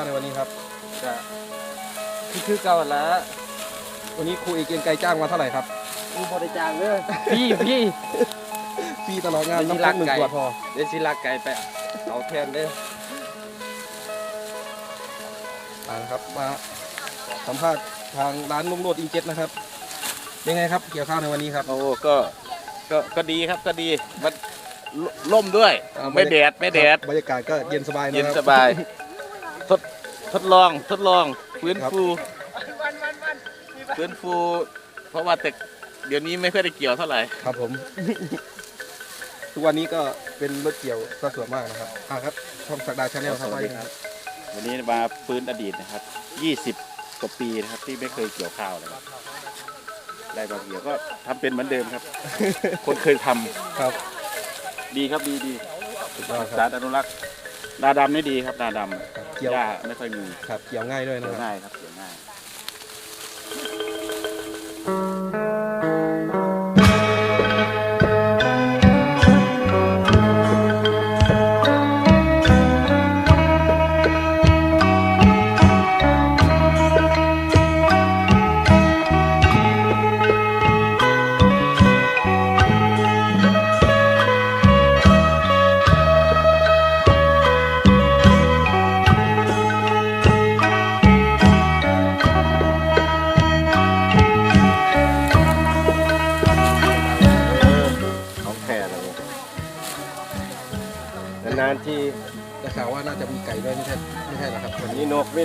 ารเก็บภาพในวันนี้ครับจะคือคือเก่าละวันนี้ครูเอกเกรียงไกรจ้างมาเท่าไหร่ครับกูบริจาคเลยพี่พี่ฟรีตลอดงานไม่น้ำใช่พักหนึ่งรักไก่ขวดพอเดี๋ยวสิลักไก่ไปเอาแทนเด้ออ่านะครับมาสัมภาษณ์ทางร้านลุงโรดอิงเจ็ตนะครับยังไงครับเกี่ยวข้าวในวันนี้ครับ โอ้ก็ก็ก็ดีครับก็ดีมันลล่มด้วยอ่าไม่แดดไม่แดดครับบรรยากาศก็เย็นสบายนะเย็นครับสบายทด ทดลองทดลองฟื้นครับฟูฟื้นฟู เพราะว่าแต่เดี๋ยวนี้ไม่ค่อยได้เกี่ยวเท่าไหร่ ครับผม ทุกวันนี้ก็เป็นรถเกี่ยวซะส่วนมากนะครับอ่าครับช่องสักดาชาแนลครับว่ายังไงครับ วันนี้มาฟื้นอดีตนะครับ 20 กว่าปีนะครับที่ไม่เคยเกี่ยวข้าวเลยครับได้มาเกี่ยวก็ทำเป็นเหมือนเดิมครับ คนเคยทำครับดีครับดีดีสุดยอดคสารับรอนุรักษ์นาดำนี่ดีครับนาดครับำ เกี่ยว หญ้าไม่ค่อยมีครับเกี่ยวง่ายด้วยเกี่นะยวครับ ง่ายครับ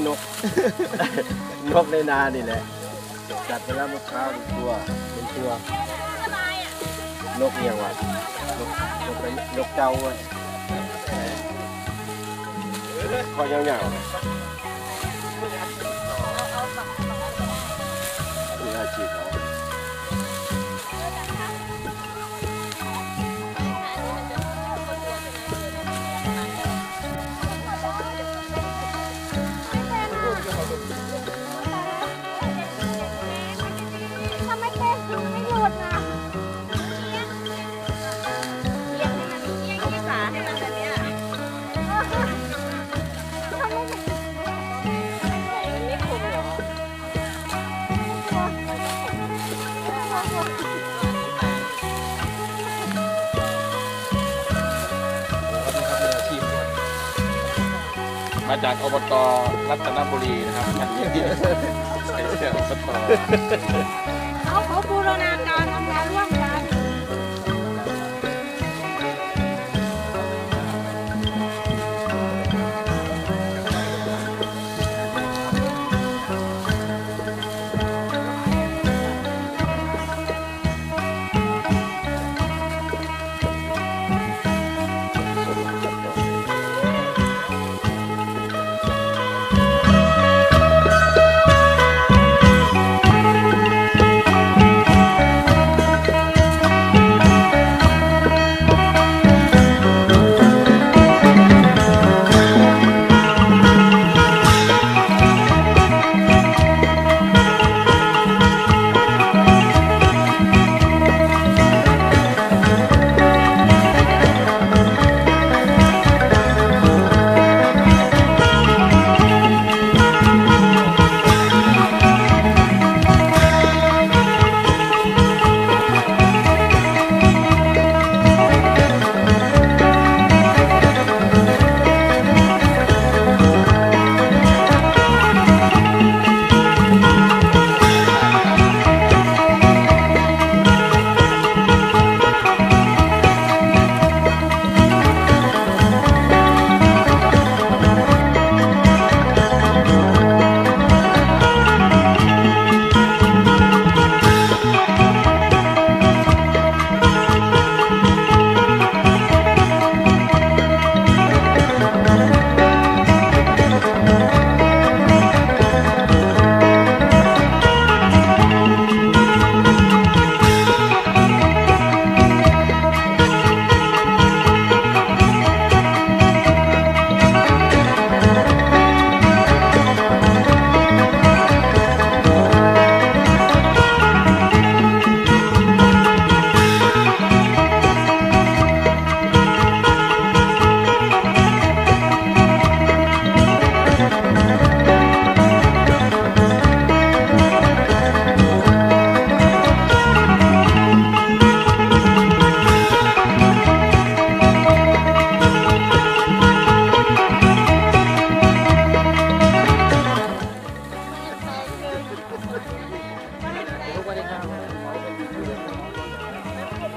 นี่นกไม่นก นกในนานี่แหละจัดไปแล้วมะพร้าวหนึ่งตัวเป็นตัวนกเนี่ยว่ะนกนกอะไรนกเจ้าเว้ยคอยาวๆนี่อาชีพ มาจากอบตรัตนบุรีนะครับใส่เสื้ออบต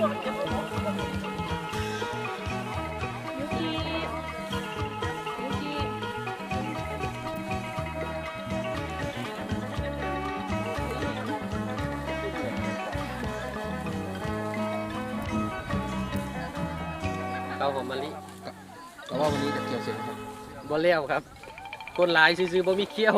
ยูกิยูเกาหอมมะลิแต่ว่าวันนี้จะเกี่ยวเสร็จครับบ่เลี้ยวครับ คนหลายซื้อๆบ่มีเคี้ยว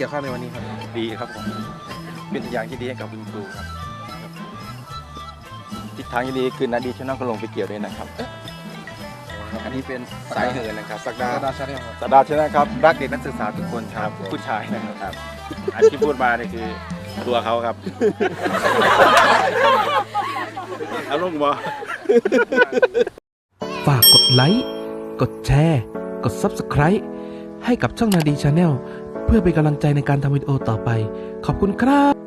เกี่ยวข้าวในวันนี้ครับ ดีครับผมเป็นตัวอย่างที่ดีให้กับคุณครูครับทิศทางที่ดีคือนาดีชนะก็ลงไปเกี่ยวด้วยนะครับ อันนี้เป็นสายเหินนะครับสักดาดาดาชาแนลครับสักดาใช่ไหมครับรักเด็กนักศึกษาทุกคนครับ ผู้ชายนะครับครับอันที่พูดมาเนี่ยคือตัวเขาครับเอาลงบ่ฝากกดไลค์ กดแชร์ กด Subscribe ให้กับช่องนาดีชาแนล เพื่อเป็นกำลังใจในการทำวิดีโอต่อไป ขอบคุณครับ